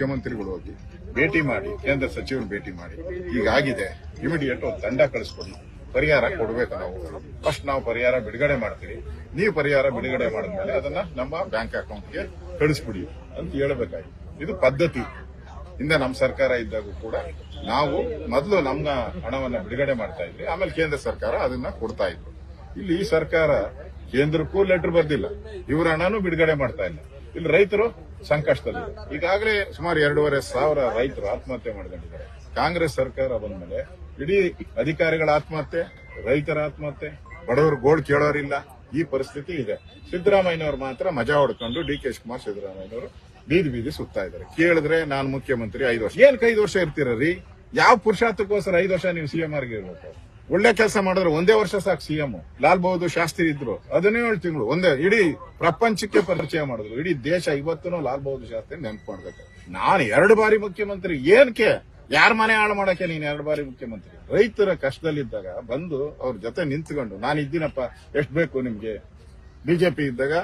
ಮುಖ್ಯಮಂತ್ರಿಗಳು ಹೋಗಿ ಭೇಟಿ ಮಾಡಿ, ಕೇಂದ್ರ ಸಚಿವರು ಭೇಟಿ ಮಾಡಿ ಈಗಾಗಿದೆ ಇಮಿಡಿಯೇಟ್ ಒಂದು ತಂಡ ಕಳಿಸ್ಕೊಡಿ, ಪರಿಹಾರ ಕೊಡಬೇಕು ನಾವು. ಫಸ್ಟ್ ನಾವು ಪರಿಹಾರ ಬಿಡುಗಡೆ ಮಾಡ್ತೀವಿ. ನೀವು ಪರಿಹಾರ ಬಿಡುಗಡೆ ಮಾಡಿದ್ಮೇಲೆ ಅದನ್ನ ನಮ್ಮ ಬ್ಯಾಂಕ್ ಅಕೌಂಟ್ಗೆ ಕಳಿಸ್ಬಿಡಿ ಅಂತ ಹೇಳಬೇಕಾಗಿ ಇದು ಪದ್ಧತಿ. ಹಿಂದೆ ನಮ್ಮ ಸರ್ಕಾರ ಇದ್ದಾಗೂ ಕೂಡ ನಾವು ಮೊದಲು ನಮ್ಮ ಹಣವನ್ನ ಬಿಡುಗಡೆ ಮಾಡ್ತಾ ಇದ್ವಿ, ಆಮೇಲೆ ಕೇಂದ್ರ ಸರ್ಕಾರ ಅದನ್ನ ಕೊಡ್ತಾ ಇತ್ತು. ಇಲ್ಲಿ ಈ ಸರ್ಕಾರ ಕೇಂದ್ರಕ್ಕೂ ಲೆಟರ್ ಬರ್ದಿಲ್ಲ. ಇವ್ರ ಹಣನೂ ಬಿಡುಗಡೆ ಮಾಡ್ತಾ ಇಲ್ಲ. ಇಲ್ಲಿ ರೈತರು ಸಂಕಷ್ಟದಲ್ಲಿ. ಈಗಾಗಲೇ ಸುಮಾರು ಎರಡೂವರೆ ಸಾವಿರ ರೈತರು ಆತ್ಮಹತ್ಯೆ ಮಾಡ್ಕೊಂಡಿದ್ದಾರೆ. ಕಾಂಗ್ರೆಸ್ ಸರ್ಕಾರ ಬಂದ ಮೇಲೆ ಇಡೀ ಅಧಿಕಾರಿಗಳ ಆತ್ಮಹತ್ಯೆ, ರೈತರ ಆತ್ಮಹತ್ಯೆ, ಬಡವರು ಗೋಳ್ ಕೇಳೋರಿಲ್ಲ. ಈ ಪರಿಸ್ಥಿತಿ ಇದೆ. ಸಿದ್ದರಾಮಯ್ಯನವರು ಮಾತ್ರ ಮಜಾ ಹೊಡ್ಕೊಂಡು ಡಿ ಕೆ ಶಿವಕುಮಾರ್ ಸಿದ್ದರಾಮಯ್ಯನವರು ಬೀದಿ ಬೀದಿ ಸುತ್ತಾ ಇದ್ದಾರೆ. ಕೇಳಿದ್ರೆ ನಾನು ಮುಖ್ಯಮಂತ್ರಿ ಐದು ವರ್ಷ. ಏನ್ ಐದು ವರ್ಷ ಇರ್ತೀರ ರೀ? ಯಾವ ಪುರುಷಾರ್ಥಕ್ಕೋಸ್ಕರ ಐದು ವರ್ಷ ನೀವು ಸಿಎಂ ಆರ್ಗೆ ಇರ್ಬೇಕು? ಒಳ್ಳೆ ಕೆಲಸ ಮಾಡಿದ್ರೆ ಒಂದೇ ವರ್ಷ ಸಾಕು ಸಿಎಂ ಲಾಲ್ ಬಹದ್ದೂರ್ ಶಾಸ್ತ್ರಿ ಇದ್ರು. ಹದಿನೇಳು ತಿಂಗಳು. ಒಂದೇ, ಇಡೀ ಪ್ರಪಂಚಕ್ಕೆ ಪರಿಚಯ ಮಾಡಿದ್ರು. ಇಡೀ ದೇಶ ಇವತ್ತು ಲಾಲ್ ಬಹದ್ದೂರ್ ಶಾಸ್ತ್ರಿ ನೆನಪು ಮಾಡ್ಬೇಕು. ನಾನು ಎರಡು ಬಾರಿ ಮುಖ್ಯಮಂತ್ರಿ. ಏನಕ್ಕೆ ಯಾರ ಮನೆ ಹಾಳು ಮಾಡಕ್ಕೆ ನೀನ್ ಎರಡು ಬಾರಿ ಮುಖ್ಯಮಂತ್ರಿ? ರೈತರ ಕಷ್ಟದಲ್ಲಿದ್ದಾಗ ಬಂದು ಅವ್ರ ಜೊತೆ ನಿಂತ್ಕೊಂಡು, ನಾನು ಇದ್ದೀನಪ್ಪ, ಎಷ್ಟು ಬೇಕು ನಿಮ್ಗೆ? ಬಿಜೆಪಿ ಇದ್ದಾಗ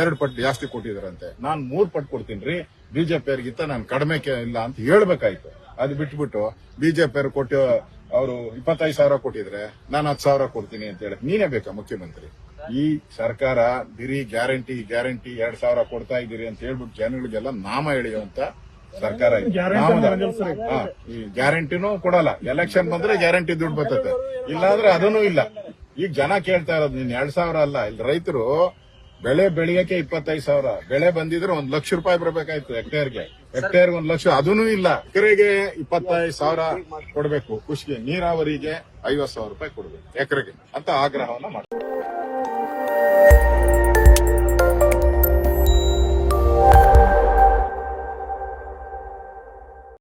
ಎರಡು ಪಟ್ಟು ಜಾಸ್ತಿ ಕೊಟ್ಟಿದ್ರಂತೆ. ನಾನು ಮೂರ್ ಪಟ್ಟು ಕೊಡ್ತೀನಿ ರೀ. ಬಿಜೆಪಿ ಅವ್ರಿಗಿಂತ ನಾನು ಕಡಿಮೆ ಇಲ್ಲ ಅಂತ ಹೇಳ್ಬೇಕಾಯ್ತು. ಅದು ಬಿಟ್ಬಿಟ್ಟು ಬಿಜೆಪಿ ಅವ್ರು ಕೊಟ್ಟು ಅವರು ಇಪ್ಪತ್ತೈದು ಸಾವಿರ ಕೊಟ್ಟಿದ್ರೆ ನಾನು ಹತ್ತು ಸಾವಿರ ಕೊಡ್ತೀನಿ ಅಂತ ಹೇಳಿ. ನೀನೇ ಬೇಕಾ ಮುಖ್ಯಮಂತ್ರಿ? ಈ ಸರ್ಕಾರ ಬಿರಿ ಗ್ಯಾರಂಟಿ ಗ್ಯಾರಂಟಿ ಎರಡ್ ಸಾವಿರ ಕೊಡ್ತಾ ಇದ್ದೀರಿ ಅಂತ ಹೇಳ್ಬಿಟ್ಟು ಜನಗಳಿಗೆಲ್ಲ ನಾಮ ಎಳೆಯುವಂತ ಸರ್ಕಾರ ಈ ಗ್ಯಾರಂಟಿನೂ ಕೊಡಲ್ಲ. ಎಲೆಕ್ಷನ್ ಬಂದ್ರೆ ಗ್ಯಾರಂಟಿ ದುಡ್ಡು ಬರ್ತದೆ ಇಲ್ಲಾಂದ್ರೆ ಅದನ್ನೂ ಇಲ್ಲ. ಈಗ ಜನ ಕೇಳ್ತಾ ಇರೋದು ನೀನ್ ಎರಡ್ ಸಾವಿರ ಅಲ್ಲ. ಇಲ್ಲಿ ರೈತರು ಬೆಳೆ ಬೆಳೆಯಕ್ಕೆ ಇಪ್ಪತ್ತೈದು ಸಾವಿರ. ಬೆಳೆ ಬಂದಿದ್ರೆ ಒಂದ್ ಲಕ್ಷ ರೂಪಾಯಿ ಬರ್ಬೇಕಾಯ್ತು ಹೆಕ್ಟೇರ್ಗೆ. ಹೆಕ್ಟೇರ್ ಒಂದ್ ಲಕ್ಷ. ಅದೂ ಇಲ್ಲ. ಎಕರೆಗೆ ಇಪ್ಪತ್ತೈದು ಸಾವಿರ ಕೊಡಬೇಕು. ಕೃಷಿಗೆ ನೀರಾವರಿಗೆ ಐವತ್ ಸಾವಿರ ರೂಪಾಯಿ ಕೊಡಬೇಕು ಎಕರೆಗೆ ಅಂತ ಆಗ್ರಹವನ್ನ ಮಾಡ್ತಾರೆ